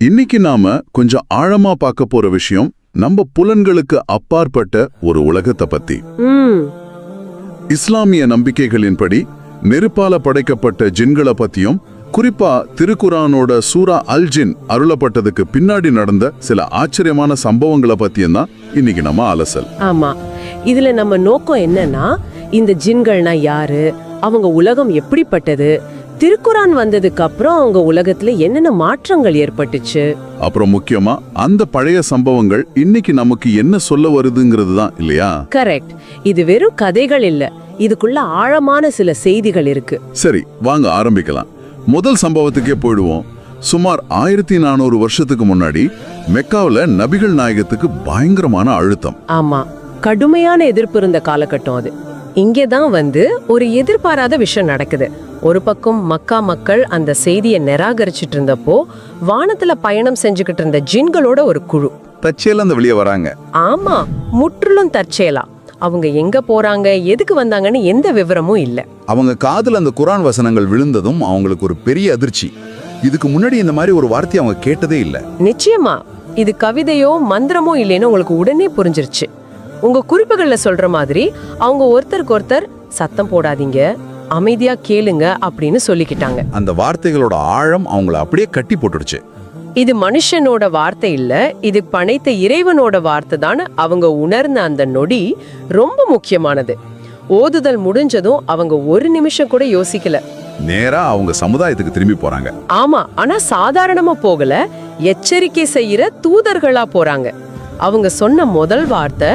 இன்னைக்கு நாம கொஞ்சம் ஆழமா பார்க்க போற விஷயம் நம்ம புலன்களுக்கு அப்பாற்பட்ட ஒரு உலகத்தை பத்தி. இஸ்லாமிய நம்பிக்கைகளின்படி நெருப்பால படைக்கப்பட்ட ஜின்களை பத்தியும் குறிப்பா திருக்குரானோட சூரா அல் ஜின் அருளப்பட்டதுக்கு பின்னாடி நடந்த சில ஆச்சரியமான சம்பவங்களை பத்தியும் தான் இன்னைக்கு நம்ம அலசல். ஆமா. இதுல நம்ம நோக்கம் என்னன்னா இந்த ஜின்கள்னா யாரு? அவங்க உலகம் எப்படிப்பட்டது? திருக்குரான் வந்ததுக்கு அப்புறம் அவங்க உலகத்துல என்னென்ன மாற்றங்கள் ஏற்பட்டுச்சு? அப்புறம் முக்கியமா அந்த பழைய சம்பவங்கள் இன்னைக்கு நமக்கு என்ன சொல்ல வருதுங்கிறது தான் இல்லையா? கரெக்ட் இது வெறும் கதைகள் இல்ல. இதுக்குள்ள ஆழமான சில செய்திகள் இருக்கு. சரி வாங்க ஆரம்பிக்கலாம். முதல் சம்பவத்துக்கே போயிடுவோம். சுமார் ஆயிரத்தி நானூறு வருஷத்துக்கு முன்னாடி மெக்காவுல நபிகள் நாயகத்துக்கு பயங்கரமான அழுத்தம். ஆமா. கடுமையான எதிர்ப்பு இருந்த காலகட்டம் அது. இங்கே தான் வந்து ஒரு எதிர்பாராத விஷயம் நடக்குது. ஒரு பக்கம் மக்கா மக்கள் அந்த செய்தியை நிராகரிச்சிட்டு இருந்தப்போ வானத்துல பயணம் செஞ்சுக்கிட்டு இருந்த ஜின்களோட ஒரு குழு. தச்சையில அந்த வெளியே வராங்க. ஆமா முற்றிலும் தற்செயலா. அவங்க எங்க போறாங்க எதுக்கு வந்தாங்கன்னு எந்த விவரமும் இல்ல. அவங்க காதுல அந்த குரான் வசனங்கள் விழுந்ததும் அவங்களுக்கு ஒரு பெரிய அதிர்ச்சி. இதுக்கு முன்னாடி இந்த மாதிரி ஒரு வார்த்தையை அவங்க கேட்டதே இல்ல. நிச்சயமா இது கவிதையோ மந்திரமோ இல்லைன்னு உங்களுக்கு உடனே புரிஞ்சிருச்சு. உங்க குறிப்புகள்ல சொல்ற மாதிரி அவங்க ஒருத்தருக்கு ஒருத்தர் சத்தம் போடாதீங்க. அமைதியா கேளுங்க அப்படின்னு சொல்லிக்கிட்டாங்க. அந்த வார்த்தைகளோட ஆழம் அவங்கள அப்படியே கட்டி போட்டுடுச்சு. இது மனுஷனோட வார்த்தை இல்ல இது படைத்த இறைவனோட வார்த்தை தான். அவங்க உணர்ந்த அந்த நொடி ரொம்ப முக்கியமானது. ஓதுதல் முடிஞ்சதும் அவங்க ஒரு நிமிஷம் கூட யோசிக்கல. நேரா அவங்க சமுதாயத்துக்கு திரும்பி போறாங்க. ஆமா ஆனா சாதாரணமா போகல. எச்சரிக்கை செய்யற தூதர்களா போறாங்க. அவங்க சொன்ன முதல் வார்த்தை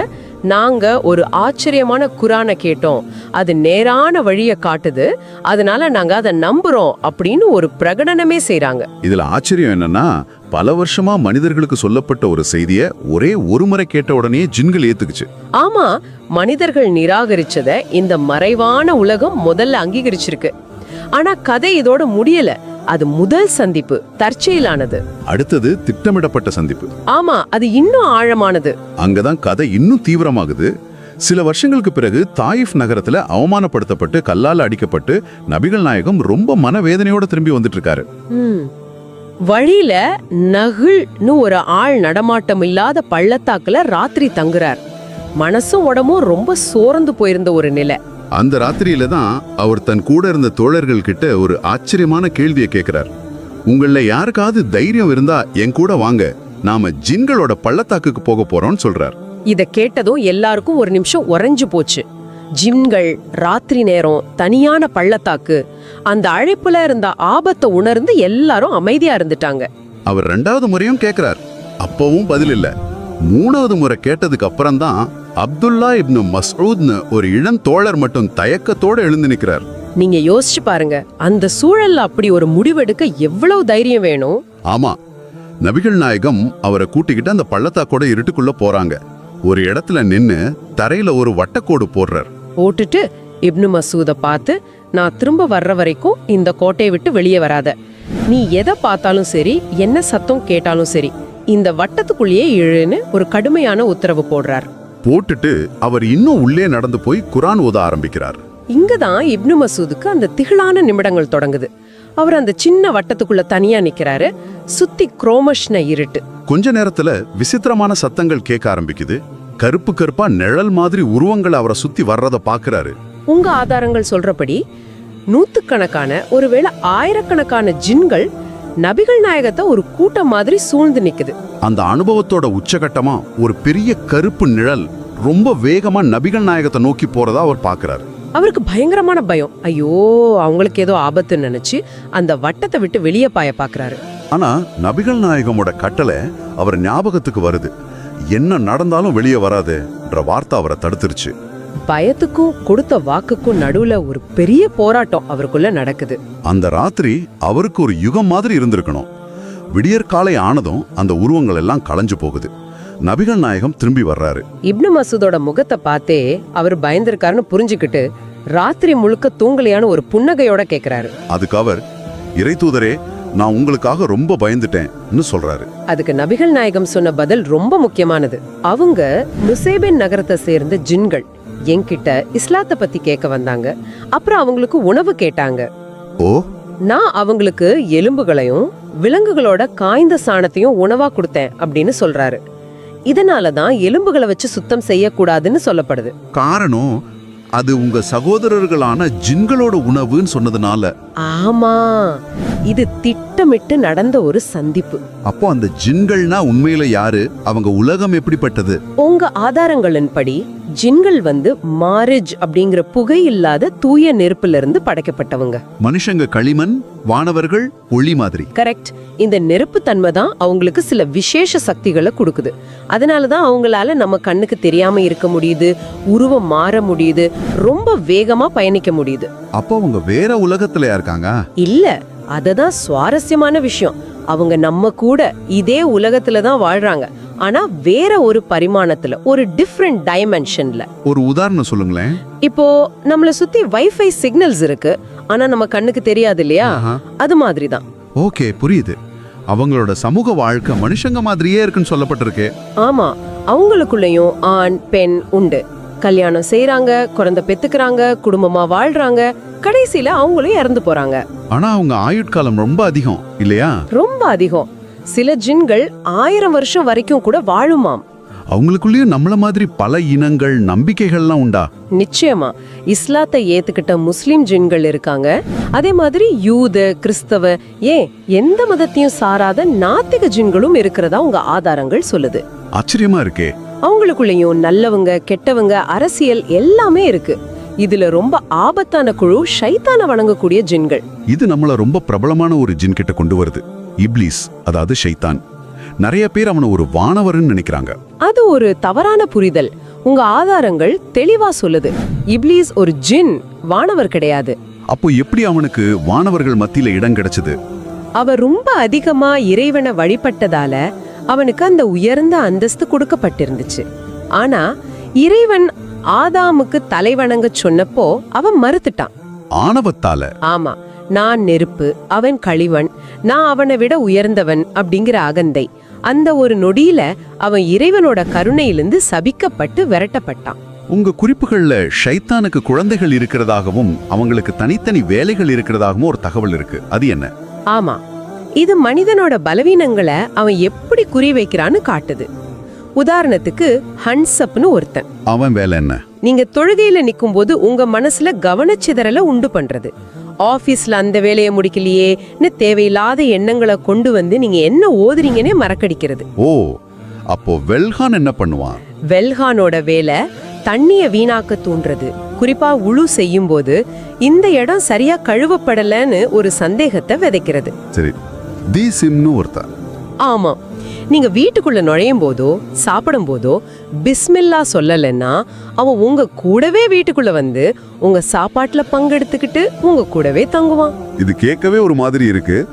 நாங்க ஒரு ஆச்சரியமான குரானை கேட்டோம். அது நேரான வழியை காட்டுது. அதனால நாங்க அதை நம்புறோம் அப்படின்னு ஒரு பிரகடனமே செய்றாங்க. இதுல ஆச்சரியம் என்னன்னா பல வருஷமா மனிதர்களுக்கு சொல்லப்பட்ட ஒரு செய்திய ஒரே ஒரு முறை கேட்ட உடனே ஜின்கள் ஏத்துக்குச்சு. ஆமா மனிதர்கள் நிராகரிச்சத இந்த மறைவான உலகம் முதல்ல அங்கீகரிச்சிருக்கு. ஆனா கதை இதோட முடியல. அது முதல் சந்திப்பு தற்செயலானது. அடுத்தது திட்டமிடப்பட்ட சந்திப்பு. ஆமா அது இன்னும் ஆழமானது. அங்கதான் கதை இன்னும் தீவிரமாகுது. சில வருஷங்களுக்கு பிறகு தாயிஃப் நகரத்துல அவமானப்படுத்தப்பட்டு கல்லால அடிக்கப்பட்டு நபிகள் நாயகம் ரொம்ப மனவேதனையோட திரும்பி வந்துட்டு இருக்காரு. வழியில நகிழ்னு ஒரு ஆள் நடமாட்டம் இல்லாத பள்ளத்தாக்குல ராத்திரி தங்குறார். மனசும் உடம்பும் ரொம்ப சோர்ந்து போயிருந்த ஒரு நிலை. அந்த ராத்திரியில தான் அவர் தன் கூட இருந்த தோழர்கள் கிட்ட ஒரு ஆச்சரியமான கேள்வியை கேட்கிறார் உங்கள யாருக்காவது தைரியம் இருந்தா என் கூட வாங்க நாம ஜின்களோட பள்ளத்தாக்குக்கு போக போறோம்னு சொல்றார். இத கேட்டதும் எல்லாருக்கும் ஒரு நிமிஷம் உறைஞ்சு போச்சு. ஜிம்கள் ராத்திரி நேரம் தனியான பள்ளத்தாக்கு அந்த அழைப்புல இருந்த ஆபத்தை உணர்ந்து எல்லாரும் அமைதியா இருந்துட்டாங்க. அவர் ரெண்டாவது முறையும் கேட்கிறார் அப்பவும் பதில் இல்ல. மூணாவது முறை கேட்டதுக்கு அப்புறம் தான் அப்துல்லா இப்னு மஸ்ஊத்னு ஒரு இளம் தோழர் மட்டும் தயக்கத்தோட எழுந்து நிக்கிறார். நீங்க யோசிச்சு பாருங்க அந்த சூழல்ல அப்படி ஒரு முடிவெடுக்க எவ்வளவு தைரியம் வேணும்? ஆமா நபிகள் நாயகம் அவரை கூட்டிக்கிட்டு அந்த பள்ளத்தாக்கோட இருட்டுக்குள்ள போறாங்க. ஒரு இடத்துல நின்னு தரையில ஒரு வட்டக்கோடு போடுறார். போட்டுட்டு இப்னு மசூத பார்த்து நான் திரும்ப வர்ற வரைக்கும் இந்த கோட்டையை விட்டு வெளியே வராத. நீ எதை பார்த்தாலும் சரி என்ன சத்தம் கேட்டாலும் சரி இந்த வட்டத்துக்குள்ளேயே இழுன்னு ஒரு கடுமையான உத்தரவு போடுறார். போட்டுட்டு அவர் இன்னும் உள்ளே நடந்து போய் குரான் ஓத ஆரம்பிக்கிறார். இங்கதான் இப்னு மசூதுக்கு அந்த திகிலான நிமிடங்கள் தொடங்குது. அவர் அந்த சின்ன வட்டத்துக்குள்ள தனியா நிக்கிறாரு. சுத்தி குரோமஷ்ன இருட்டு. கொஞ்ச நேரத்துல விசித்திரமான சத்தங்கள் கேட்க ஆரம்பிக்குது. கருப்பு கருப்பா நிழல் மாதிரி உருவங்கள் அவரை சுத்தி வர்றத பாக்குறாரு உங்க ஆதாரங்கள் சொல்றபடி நூத்துக்கணக்கான ஒருவேளை ஆயிரக்கணக்கான ஜின்கள் நபிகள் நாயகத்தை ஒரு கூட்டம் மாதிரி சூழ்ந்து நிக்குது. அந்த அனுபவத்தோட உச்சகட்டமா ஒரு பெரிய கருப்பு நிழல் ரொம்ப வேகமா நபிகள் நாயகத்தை நோக்கி போறதா அவர் பாக்குறாரு. அவருக்கு பயங்கரமான பயம். ஐயோ அவங்களுக்கு ஏதோ ஆபத்துன்னு நினைச்சு அந்த வட்டத்தை விட்டு வெளியே பாய பாக்குறாரு. ஆனா நபிகள் நாயகமோட கட்டளை அவர் ஞாபகத்துக்கு வருது. என்ன நடந்தாலும் வெளியே வராதுன்ற வார்த்தை அவரை தடுத்துருச்சு. பயத்துக்கும் கொடுத்த வாக்குக்கும் நடுவுல ஒரு பெரிய போராட்டம் அவருக்குள்ள நடக்குது. அந்த ராத்திரி அவருக்கு ஒரு யுகம் மாதிரி இருந்திருக்கணும். விடியற்காலை ஆனதும் அந்த உருவங்கள் எல்லாம் களைஞ்சு போகுது. நபிகள் நாயகம் திரும்பி வர்றாரு. இப்னு மசூதோட முகத்தை பார்த்தே அவர் பயந்திருக்காருன்னு புரிஞ்சுக்கிட்டு ராத்திரி முழுக்க தூங்கலையான ஒரு புன்னகையோட கேக்குறாரு. அதுக்கு அவர் இறை தூதரே நான் உங்களுக்காக ரொம்ப பயந்துட்டேன்னு சொல்றாரு. அதுக்கு நபிகள் நாயகம் சொன்ன பதில் ரொம்ப முக்கியமானது. அவங்க நுசேபின் நகரத்தை சேர்ந்த ஜின்கள். என்கிட்ட இஸ்லாத்தை பத்தி கேட்க வந்தாங்க. அப்புறம் அவங்களுக்கு உணவு கேட்டாங்க. ஓ? நான் அவங்களுக்கு எலும்புகளையும் விலங்குகளோட காய்ந்த சாணத்தையும் உணவா கொடுத்தேன் அப்படின்னு சொல்றாரு. இதனால தான் எலும்புகளை வச்சு சுத்தம் செய்யக்கூடாதுன்னு சொல்லப்படுது. காரணம் அது உங்க சகோதரர்களான ஜின்களோட உணவுன்னு சொன்னதுனால. ஆமா. இது திட்டமிட்டு நடந்த ஒரு சந்திப்பு. அப்போ அந்த ஜின்கள்னா உண்மையில யாரு? அவங்க உலகம் எப்படிப்பட்டது? உங்க ஆதாரங்களின்படி ஜின்கள் வந்து மாரிஜ் அப்படிங்கிற புகை இல்லாத தூய நெருப்புல இருந்து படைக்கப்பட்டவங்க. மனுஷங்க களிமண் வானவர்கள் ஒளி மாதிரி. கரெக்ட் இந்த நெருப்பு தன்மை தான் அவங்களுக்கு சில விசேஷ சக்திகளை கொடுக்குது. அதனால தான் அவங்களால நம்ம கண்ணுக்கு தெரியாம இருக்க முடியுது உருவம் மாற முடியுது ரொம்ப வேகமா பயணிக்க முடியுது. அப்போ அவங்க வேற உலகத்துல இருக்காங்க இல்ல அததான் சுவாரஸ்யமான விஷயம். அவங்க நம்ம கூட இதே உலகத்துல தான் வாழ்றாங்க. ஆனா வேற ஒரு பரிமாணத்துல ஒரு டிஃப்ரெண்ட் டைமென்ஷன்ல ஒரு உதாரணம் சொல்லுங்களேன். இப்போ நம்மள சுத்தி வைஃபை சிக்னல்ஸ் இருக்கு. ஆனா நம்ம கண்ணுக்கு தெரியாது இல்லையா. அது மாதிரி தான் ஓகே புரியுது. அவங்களோட சமூக வாழ்க்கை மனுஷங்க மாதிரியே இருக்குன்னு சொல்லப்பட்டிருக்கு. ஆமா அவங்களுக்குள்ளயும் ஆண் பெண் உண்டு. கல்யாணம் செய்றாங்க குழந்தை பெத்துக்கறாங்க குடும்பமா வாழ்றாங்க. கடைசியில அவங்களும் இறந்து போறாங்க. ஆனா அவங்க ஆயுட்காலம் ரொம்ப அதிகம் இல்லையா? ரொம்ப அதிகம். சில ஜின்கள் ஆயிரம் வருஷம் வரைக்கும் கூட வாழுமாம். அவங்களுக்குள்ளேயும் நம்மள மாதிரி பல இனங்கள் நம்பிக்கைகள்லாம் உண்டா? நிச்சயமா. இஸ்லாத்தை ஏத்துக்கிட்ட முஸ்லிம் ஜின்கள் இருக்காங்க. அதே மாதிரி யூத கிறிஸ்தவ ஏன் எந்த மதத்தையும் சாராத நாத்திக ஜின்களும் இருக்கிறதா உங்க ஆதாரங்கள் சொல்லுது. ஆச்சரியமா இருக்கே. அவங்களுக்குள்ளேயும் நல்லவங்க கெட்டவங்க அரசியல் எல்லாமே இருக்கு. இதுல ரொம்ப ஆபத்தான குழு ஷைத்தான வணங்கக்கூடிய ஜின்கள். இது நம்மள ரொம்ப பிரபலமான ஒரு ஜின் கிட்ட கொண்டு வருது. இப்லீஸ் அதாவது ஷைத்தான். நிறைய பேர் அவனை ஒரு வானவர்னு நினைக்கிறாங்க. அது ஒரு தவறான புரிதல். உங்க ஆதாரங்கள் தெளிவா சொல்லுது. இப்லீஸ் ஒரு ஜின் வானவர் கிடையாது. அப்போ எப்படி அவனுக்கு வானவர்கள் மத்தியில இடம் கிடைச்சது? அவர் ரொம்ப அதிகமா இறைவனை வழிபட்டதால அவனுக்கு அந்த உயர்ந்த அந்தஸ்து கொடுக்கப்பட்டிருந்துச்சு. ஆனா இறைவன் ஆதாமுக்கு தலைவணங்க சொன்னப்போ அவன் மறுத்துட்டான். ஆணவத்தால? ஆமா நான் நெருப்பு அவன் களிவன் நான் அவனை விட உயர்ந்தவன் அப்படிங்கிற அகந்தை. அந்த ஒரு நொடியில அவன் இறைவனோட கருணையிலிருந்து சபிக்கப்பட்டு விரட்டப்பட்டான். உங்க குறிப்புகள்ல ஷைத்தானுக்கு குழந்தைகள் இருக்கிறதாகவும் அவங்களுக்கு தனித்தனி வேலைகள் இருக்கிறதாகவும் ஒரு தகவல் இருக்கு. அது என்ன? ஆமா இது மனிதனோட பலவீனங்களை அவன் எப்படி குறி வைக்கிறான்னு காட்டுது. உதாரணத்துக்கு ஹன்சப்னு ஒருத்தன். அவன் வேலை என்ன? நீங்க தொழுகையில நிக்கும்போது உங்க மனசுல கவனச்சிதறலை உண்டு பண்றது. ஆபீஸ்ல அந்த வேலையை முடிக்கலையேன்னு தேவையில்லாத எண்ணங்களை கொண்டு வந்து நீங்க என்ன ஓதுறீங்கன்னே மறக்கடிக்கிறது. ஓ அப்போ வெல்ஹான் என்ன பண்ணுவான்? வெல்ஹானோட வேலை தண்ணிய வீணாக்க தூண்டுறது. குறிப்பா உழு செய்யும் போது இந்த இடம் சரியா கழுவப்படலன்னு ஒரு சந்தேகத்தை விதைக்கிறது. சரி தி சிம்னு ஒருத்தன். ஆமா. நீங்க வீட்டுக்குள்ள நுழையும் போதோ சாப்பிடும் போதோ பிஸ்மில்லா சொல்லலைன்னா அவன் உங்க கூடவே வீட்டுக்குள்ள வந்து உங்க சாப்பாட்டுல பங்கெடுத்துக்கிட்டு உங்க கூடவே தங்குவான். இது கேட்கவே ஒரு மாதிரி இருக்கு.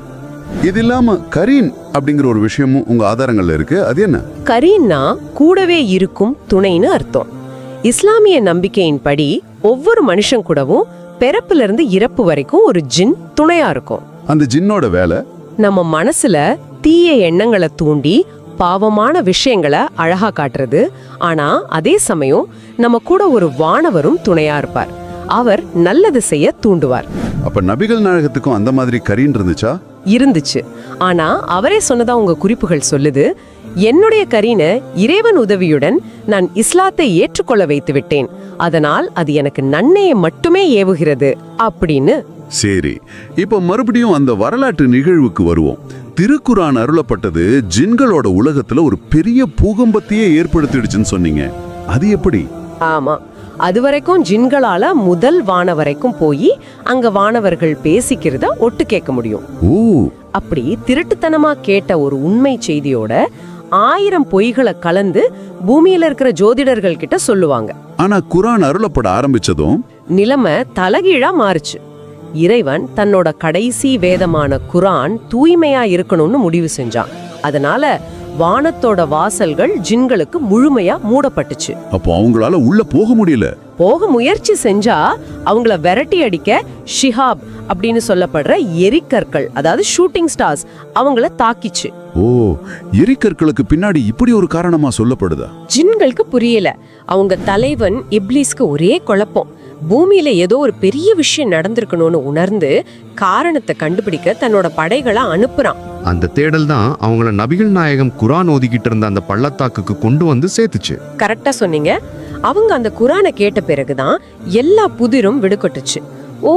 இது இல்லாம கரீன் அப்படிங்கிற ஒரு விஷயமும் உங்க ஆதாரங்கள்ல இருக்கு. அது என்ன? கரீன்னா கூடவே இருக்கும் துணைன்னு அர்த்தம். இஸ்லாமிய நம்பிக்கையின்படி ஒவ்வொரு மனுஷன் கூடவும் பிறப்புல இருந்து இறப்பு வரைக்கும் ஒரு ஜின் துணையா இருக்கும். அந்த ஜின்னோட வேலை? நம்ம மனசுல தீய எண்ணங்களை தூண்டி பாவமான விஷயங்களை அழகா காட்டுறது. ஆனா அதே சமயம் நம்ம கூட ஒரு வானவரும் துணையா இருப்பார். அவர் நல்லது செய்ய தூண்டுவார். அப்ப நபிகள் நாயகத்துக்கும் அந்த மாதிரி கரீன் இருந்துச்சா? இருந்துச்சு. ஆனா அவரே சொன்னதா உங்க குறிப்புகள் சொல்லுது. என்னுடைய கரீன இறைவன் உதவியுடன் நான் இஸ்லாத்தை ஏற்றுக்கொள்ள வைத்து விட்டேன். அதனால் அது எனக்கு நன்மையை மட்டுமே ஏவுகிறது அப்படின்னு சரி இப்போ மறுபடியும் அந்த வரலாற்று நிகழ்வுக்கு வருவோம். திருக்குரான் அருளப்பட்டது ஜின்களோட உலகத்துல ஒரு பெரிய பூகம்பத்தையே ஏற்படுத்திடுச்சுன்னு சொன்னீங்க. அது எப்படி? ஆமா அது வரைக்கும் ஜின்களால முதல் வான வரைக்கும் போய் அங்க வானவர்கள் பேசிக்கிறத ஒட்டு கேட்க முடியும். ஓ. அப்படி திருட்டுத்தனமா கேட்ட ஒரு உண்மை செய்தியோட ஆயிரம் பொய்களை கலந்து பூமியில இருக்கிற ஜோதிடர்கள் கிட்ட சொல்லுவாங்க. ஆனா குரான் அருளப்பட ஆரம்பிச்சதும்? நிலைமை தலகீழா மாறுச்சு. இறைவன் தன்னோட கடைசி வேதமான குரான் தூய்மையா இருக்கணும்னு முடிவு செஞ்சான். அதனால வானத்தோட வாசல்கள் ஜின்களுக்கு முழுமையா மூடப்பட்டுச்சு. அப்போ அவங்களால உள்ள போக முடியல. போக முயற்சி செஞ்சா அவங்கள விரட்டி அடிக்க ஷிஹாப் அப்படின்னு சொல்லப்படுற எரிக்கற்கள் அதாவது ஷூட்டிங் ஸ்டார்ஸ் அவங்கள தாக்கிச்சு. ஓ எரிக்கற்களுக்கு பின்னாடி இப்படி ஒரு காரணமா சொல்லப்படுதா? ஜின்களுக்கு புரியல. அவங்க தலைவன் இப்லீஸ்க்கு ஒரே குழப்பம். பூமியில ஏதோ ஒரு பெரிய விஷயம் நடந்திருக்கணும்னு உணர்ந்து காரணத்தை கண்டுபிடிக்க தன்னோட படைகளை அனுப்புறான். அந்த தேடல் தான் அவங்கள நபிகள் நாயகம் குரான் ஓதிக்கிட்டு இருந்த அந்த பள்ளத்தாக்குக்கு கொண்டு வந்து சேர்த்துச்சு. கரெக்டா சொன்னீங்க. அவங்க அந்த குரானை கேட்ட பிறகுதான் எல்லா புதிரும் விடுபட்டுச்சு. ஓ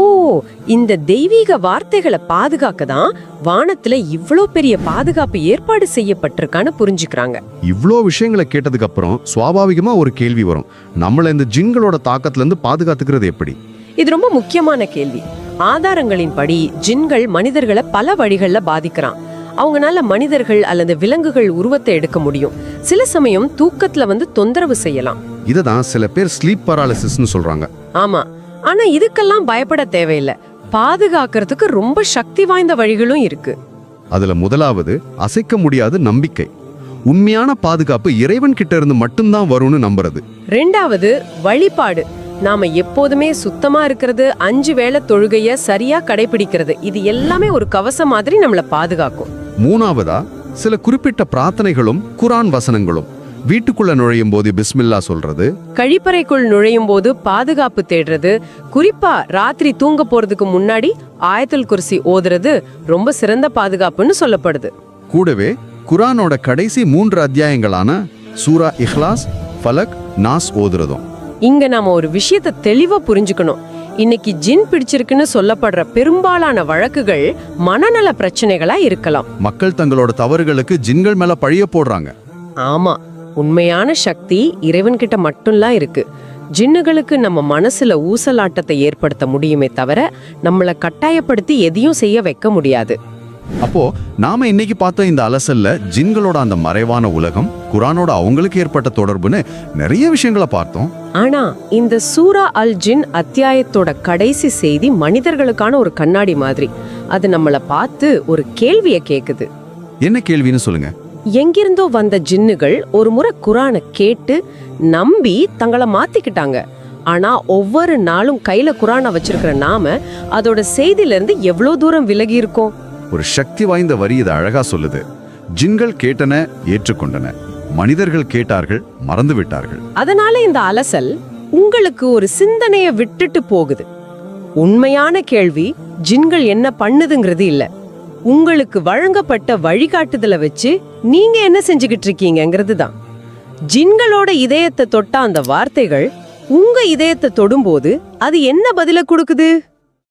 இந்த தெய்வீக வார்த்தைகளை பாதுகாக்க தான் வானத்துல இவ்ளோ பெரிய பாதுகாப்பு ஏற்பாடு செய்யப்பட்டிருக்கான்னு புரிஞ்சுக்கிறாங்க. இவ்ளோ விஷயங்களை கேட்டதுக்கு அப்புறம் சுவாபாவிகமா ஒரு கேள்வி வரும். நம்மள இந்த ஜின்களோட தாக்கத்துல இருந்து பாதுகாத்துக்கிறது எப்படி? இது ரொம்ப முக்கியமான கேள்வி. ஆதாரங்களின்படி ஜின்கள் மனிதர்களை பல வழிகள்ல பாதிக்கிறான். அவங்கனால மனிதர்கள் அல்லது விலங்குகள் உருவத்தை எடுக்க முடியும். சில சமயம் தூக்கத்துல வந்து தொந்தரவு செய்யலாம். இதை தான் சில பேர் ஸ்லீப் பராலிசிஸ்னு சொல்றாங்க. ஆமா. ஆனா இதுக்கெல்லாம் பயப்பட தேவையில்லை. பாதுகாக்கிறதுக்கு ரொம்ப சக்தி வாய்ந்த வழிகளும் இருக்கு. அதுல முதலாவது அசைக்க முடியாத நம்பிக்கை. உண்மையான பாதுகாப்பு இறைவன் கிட்ட இருந்து மட்டும்தான் வரும்னு நம்புறது. ரெண்டாவது வழிபாடு. நாம எப்போதுமே சுத்தமா இருக்கிறது அஞ்சு வேளை தொழுகைய சரியா கடைபிடிக்கிறது. இது எல்லாமே ஒரு கவசம் மாதிரி நம்மள பாதுகாக்கும். மூணாவதா சில குறிப்பிட்ட பிரார்த்தனைகளும் குரான் வசனங்களும். வீட்டுக்குள்ள நுழையும் போது பிஸ்மில்லா சொல்றது. கழிப்பறைக்குள் நுழையும் போது பாதுகாப்பு தேடுறது. குறிப்பா ராத்திரி தூங்க போறதுக்கு முன்னாடி ஆயத்துல் குர்சி ஓதுறது ரொம்ப சிறந்த பாதுகாப்புன்னு சொல்லப்படுது. கூடவே குரானோட கடைசி மூன்று அத்தியாயங்களான சூரா இஹ்லாஸ் ஃபலக் நாஸ் ஓதுறதும். இங்க நாம ஒரு விஷயத்தை தெளிவா புரிஞ்சுக்கணும். இன்னைக்கு ஜின் பிடிச்சிருக்குன்னு சொல்லப்படுற பெரும்பாலான வழக்குகள் மனநல பிரச்சனைகளா இருக்கலாம். மக்கள் தங்களோட தவறுகளுக்கு ஜின்கள் மேல பழிய போடுறாங்க. ஆமா உண்மையான சக்தி இறைவன்கிட்ட மட்டும்லாம் இருக்கு. ஜின்னுகளுக்கு நம்ம மனசுல ஊசலாட்டத்தை ஏற்படுத்த முடியுமே தவிர நம்மள கட்டாயப்படுத்தி எதையும் செய்ய வைக்க முடியாது. அப்போ நாம இன்னைக்கு பார்த்த இந்த அலசல்ல ஜின்களோட அந்த மறைவான உலகம் குரானோட அவங்களுக்கு ஏற்பட்ட தொடர்புன்னு நிறைய விஷயங்களை பார்த்தோம். ஆனா இந்த சூரா அல் ஜின் அத்தியாயத்தோட கடைசி செய்தி மனிதர்களுக்கான ஒரு கண்ணாடி மாதிரி. அது நம்மள பார்த்து ஒரு கேள்விய கேக்குது. என்ன கேள்வின்னு சொல்லுங்க. எங்கிருந்தோ வந்த ஜின்னுகள் ஒரு முறை குரானை கேட்டு நம்பி தங்களை மாத்திக்கிட்டாங்க. ஆனா ஒவ்வொரு நாளும் கையில குரானை வச்சிருக்கிற நாம அதோட செய்தியில இருந்து எவ்வளவு தூரம் விலகி இருக்கோம்? ஒரு சக்தி வாய்ந்த வரி இதை அழகா சொல்லுது. ஜின்கள் கேட்டன ஏற்றுக்கொண்டன. மனிதர்கள் கேட்டார்கள் மறந்து விட்டார்கள். அதனால இந்த அலசல் உங்களுக்கு ஒரு சிந்தனைய விட்டுட்டு போகுது. உண்மையான கேள்வி ஜின்கள் என்ன பண்ணுதுங்கிறது இல்ல. உங்களுக்கு வழங்கப்பட்ட வழிகாட்டுதலை வச்சு நீங்க என்ன செஞ்சுக்கிட்டு இருக்கீங்கங்கிறது தான். ஜின்களோட இதயத்தை தொட்ட அந்த வார்த்தைகள் உங்க இதயத்தை தொடும்போது அது என்ன பதில கொடுக்குது?